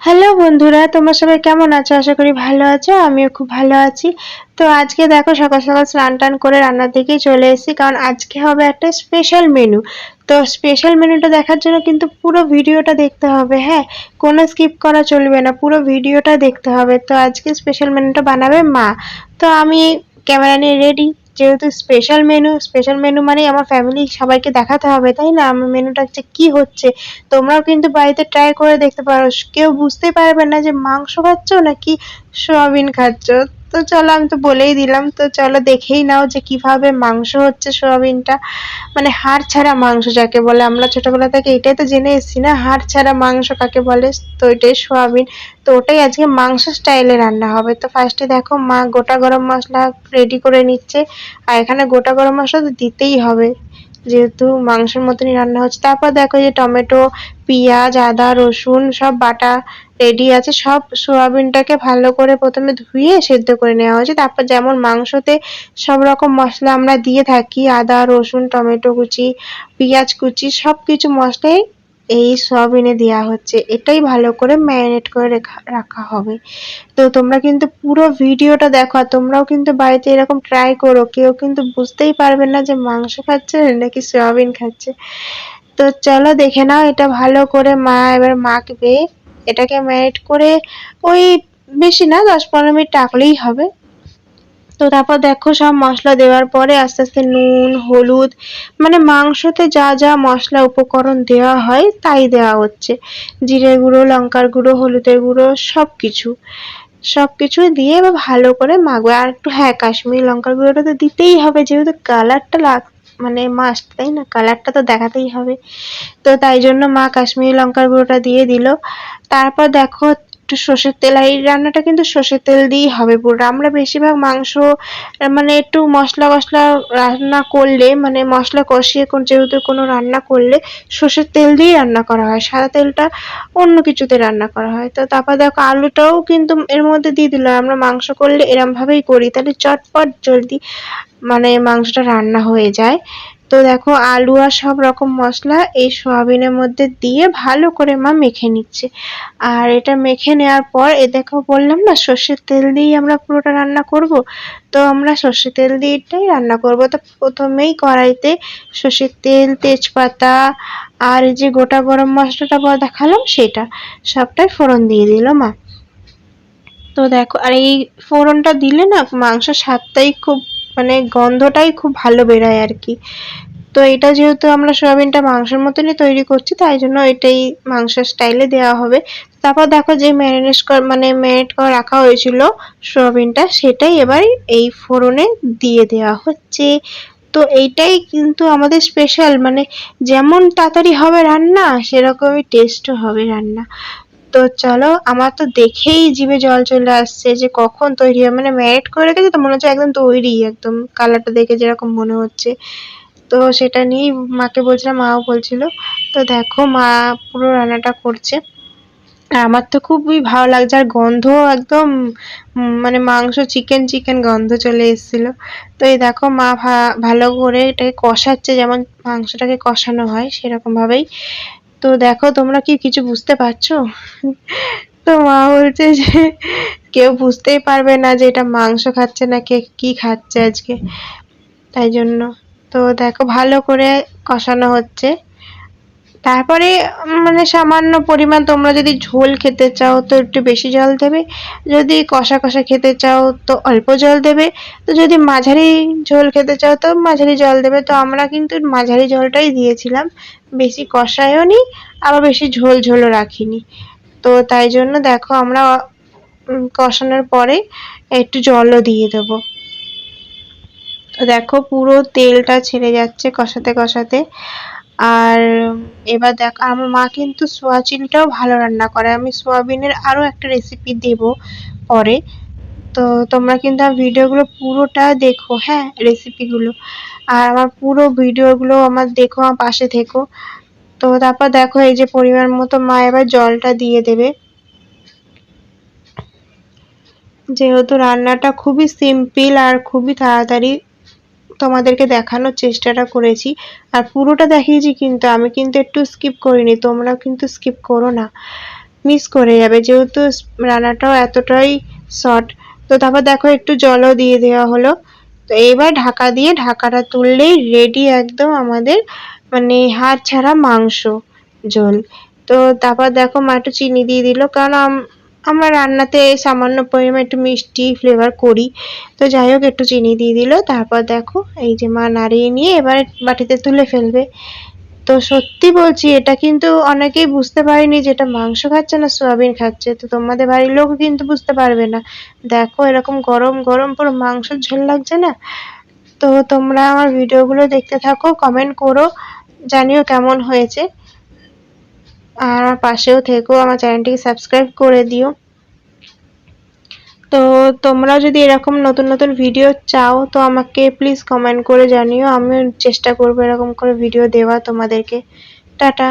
Hello বন্ধুরা, তোমরা সবাই কেমন আছো? আশা করি ভালো আছো, আমিও খুব ভালো আছি। তো আজকে দেখো, সকাল সকাল স্নান টান করে রান্নার দিকেই চলে এসেছি, কারণ আজকে হবে একটা স্পেশাল মেনু তো স্পেশাল মেনুটা দেখার জন্য কিন্তু পুরো ভিডিওটা দেখতে হবে হ্যাঁ? কোনো স্কিপ করা চলবে না, পুরো ভিডিওটা দেখতে হবে। তো আজকে স্পেশাল মেনুটা বানাবে মা। তো আমি ক্যামেরা নিয়ে রেডি যেহেতু স্পেশাল মেনু স্পেশাল মেনু মানেই আমার ফ্যামিলি সবাইকে দেখাতে হবে, তাই না? আমার মেনুটা হচ্ছে কী হচ্ছে? তোমরাও কিন্তু বাড়িতে ট্রাই করে দেখতে পারো। কেউ বুঝতে পারবে না যে মাংস খাচ্ছ নাকি সোয়াবিন খাচ্ছ। তো চলো, আমি তো বলেই দিলাম, তো চলো দেখেই নাও যে কীভাবে মাংস হচ্ছে সোয়াবিনটা। মানে হাড় ছাড়া মাংস যাকে বলে, আমরা ছোটবেলা থেকে এটাই তো জেনে এসেছি না, হাড় ছাড়া মাংস কাকে বলে? তো এটাই সোয়াবিন। তো ওটাই আজকে মাংস স্টাইলে রান্না হবে। তো ফার্স্টে দেখো, মা গোটা গরম মশলা রেডি করে নিচ্ছে, আর এখানে গোটা গরম মশলা তো দিতেই হবে। যেহেতু মাংসের মতনই রান্না হচ্ছে। তারপর দেখো যে টমেটো, পেঁয়াজ, আদা, রসুন, সব বাটা রেডি আছে। সব সোয়াবিনটাকে ভালো করে প্রথমে ধুয়ে সেদ্ধ করে নেওয়া হয়েছে। তারপর যেমন মাংসতে সব রকম মশলা আমরা দিয়ে থাকি, আদা, রসুন, টমেটো কুচি, পেঁয়াজ কুচি সব কিছু মশলাই এই সয়াবিনে দেওয়া হচ্ছে। এটাই ভালো করে ম্যারিনেট করে রেখা, রাখা হবে। তো তোমরা কিন্তু পুরো ভিডিওটা দেখো, আর তোমরাও কিন্তু বাড়িতে এরকম ট্রাই করো। কেউ কিন্তু বুঝতেই পারবে না যে মাংস খাচ্ছে নাকি সয়াবিন খাচ্ছে। তো চলো দেখে নাও এটা ভালো করে মা এবার মাখবে। এটাকে ম্যারিনেট করে ওই বেশি না, দশ পনেরো মিনিট রাখলেই হবে। তো তারপর দেখো সব মশলা দেওয়ার পরে আস্তে আস্তে নুন, হলুদ মানে মাংসতে যা যা মশলা উপকরণ দেওয়া হয় তাই দেওয়া হচ্ছে। জিরে গুঁড়ো, লঙ্কার গুঁড়ো, হলুদের গুঁড়ো সব কিছু সব কিছু দিয়ে এবার ভালো করে মাখবে। আর একটু হ্যাঁ কাশ্মীরি লঙ্কার গুঁড়োটা তো দিতেই হবে, যেহেতু কালারটা লাগ মানে মাস্ট তাই না? কালারটা তো দেখাতেই হবে। তো তাই জন্য মা কাশ্মীরি লঙ্কার গুঁড়োটা দিয়ে দিল। তারপর দেখো একটু সর্ষের তেল, আর এই রান্নাটা কিন্তু সর্ষের তেল দিয়েই হবে পুরো। আমরা বেশিরভাগ মাংস মানে একটু মশলা মশলা রান্না করলে মানে মশলা কষিয়ে কোন, যেহেতু কোনো রান্না করলে সর্ষের তেল দিয়েই রান্না করা হয়। সাদা তেলটা অন্য কিছুতে রান্না করা হয়। তো তারপর দেখো, আলুটাও কিন্তু এর মধ্যে দিয়ে দিলাম আমরা মাংস করলে এরমভাবেই করি। তাহলে চটপট জলদি মানে মাংসটা রান্না হয়ে যায়। তো দেখো আলু আর সব রকম মশলা এই সোয়াবিনের মধ্যে দিয়ে ভালো করে মা মেখে নিচ্ছে। আর এটা মেখে নেওয়ার পর এ দেখো বললাম না, সর্ষের তেল দিয়েই আমরা পুরোটা রান্না করব? তো আমরা সর্ষের তেল দিয়েটাই রান্না করব। তো প্রথমেই কড়াইতে সর্ষের তেল, তেজপাতা আর যে গোটা গরম মশলাটা দেখালাম সেটা সবটাই ফোড়ন দিয়ে দিল মা। তো দেখো, আর এই ফোড়নটা দিলে না মাংস স্বাদটাই খুব মানে গন্ধটাই খুব ভালো বেরোয় আর কি। তো এটা যেহেতু আমরা সয়াবিনটা মাংসের মতনই তৈরি করছি, তাই জন্য এটাই মাংসের স্টাইলে দেওয়া হবে। তারপর দেখো যে ম্যারিনেট মানে ম্যারিনেট করে রাখা হয়েছিল সয়াবিনটা, সেটাই এবার এই ফোড়নে দিয়ে দেওয়া হচ্ছে। তো এইটাই কিন্তু আমাদের স্পেশাল মানে যেমন তাড়াতাড়ি হবে রান্না, সেরকমই টেস্টও হবে রান্না। তো চলো, আমার তো দেখেই জিভে জল চলে আসছে যে কখন তৈরি হয়। মানে ম্যারিনেট করে রেখেছে তো মনে হচ্ছে একদম তৈরি, একদম কালারটা দেখে যেরকম মনে হচ্ছে। তো সেটা নিয়েই মাকে বলছিলাম, মাও বলছিল। তো দেখো, মা পুরো রান্নাটা করছে। আমার তো খুবই ভালো লাগছে, আর গন্ধ একদম মানে মাংস চিকেন চিকেন গন্ধ চলে এসেছিল। তো এই দেখো, মা ভালো করে এটাকে কষাচ্ছে, যেমন মাংসটাকে কষানো হয় সেরকমভাবেই। তো দেখো, তোমরা কি কিছু বুঝতে পারছ? তো মা বলছে যে, কেউ বুঝতেই পারবে না যে এটা মাংস খাচ্ছে না কে কি খাচ্ছে আজকে। তাই জন্য। তো দেখো, ভালো করে কষানো হচ্ছে। তারপরে মানে সামান্য পরিমাণ তোমরা যদি ঝোল খেতে চাও, তো একটু বেশি জল দেবে। যদি কষা কষা খেতে চাও, তো অল্প জল দেবে। তো যদি মাঝারি ঝোল খেতে চাও, তো মাঝারি জল দেবে। তো আমরা কিন্তু মাঝারি জলটাই দিয়েছিলাম। বেশি কষায়ও নি, আবার বেশি ঝোল ঝোলও রাখিনি। তো তাই জন্য দেখো আমরা কষানোর পরে একটু জলও দিয়ে দেবো। দেখো পুরো তেলটা ছেড়ে যাচ্ছে কষাতে কষাতে। আর এবার দেখ, আমার মা কিন্তু সোয়া চিলিটাও ভালো রান্না করে। আমি সোয়াবিনের আরও একটা রেসিপি দেব পরে। তো তোমরা কিন্তু আমার ভিডিওগুলো পুরোটা দেখো হ্যাঁ রেসিপিগুলো আর আমার পুরো ভিডিওগুলো আমার দেখো, আমার পাশে থেকো। তো তারপর দেখো, এই যে পরিমাণ মতো মা এবার জলটা দিয়ে দেবে। যেহেতু রান্নাটা খুবই সিম্পল আর খুবই তাড়াতাড়ি তোমাদেরকে দেখানোর চেষ্টাটা করেছি। আর পুরোটা দেখিয়েছি কিন্তু, আমি কিন্তু একটু স্কিপ করিনি, তোমরাও কিন্তু স্কিপ করো না। মিস করে যাবে, যেহেতু রান্নাটাও এতটাই শর্ট তো তারপর দেখো, একটু জলও দিয়ে দেওয়া হলো। তো এবার ঢাকা দিয়ে ঢাকাটা তুললেই রেডি একদম আমাদের মানে হাড় ছাড়া মাংস ঝোল। তো তারপর দেখো, মা একটু চিনি দিয়ে দিল, কারণ আমরা রান্নাতে সামান্য পরিমাণ একটু মিষ্টি ফ্লেভার করি। তো যাই হোক একটু চিনি দিয়ে দিল। তারপর দেখো, এই যে মা নাড়িয়ে নিয়ে এবার বাটিতে তুলে ফেলবে। তো সত্যি বলছি, এটা কিন্তু অনেকেই বুঝতে পারেনি যে এটা মাংস খাচ্ছে না সোয়াবিন খাচ্ছে। তো তোমাদের বাড়ির লোকও কিন্তু বুঝতে পারবে না। দেখো, এরকম গরম গরম পুরো মাংসের ঝোল লাগছে না? তো তোমরা আমার ভিডিওগুলো দেখতে থাকো কমেন্ট করো, জানিও কেমন হয়েছে। আর পাশেও থেকো, আমার চ্যানেলটিকে সাবস্ক্রাইব করে দিও। তো তোমরা যদি এরকম নতুন নতুন ভিডিও চাও, তো আমাকে প্লিজ কমেন্ট করে জানিও। আমি চেষ্টা করব এরকম করে ভিডিও দেওয়া তোমাদেরকে। টাটা।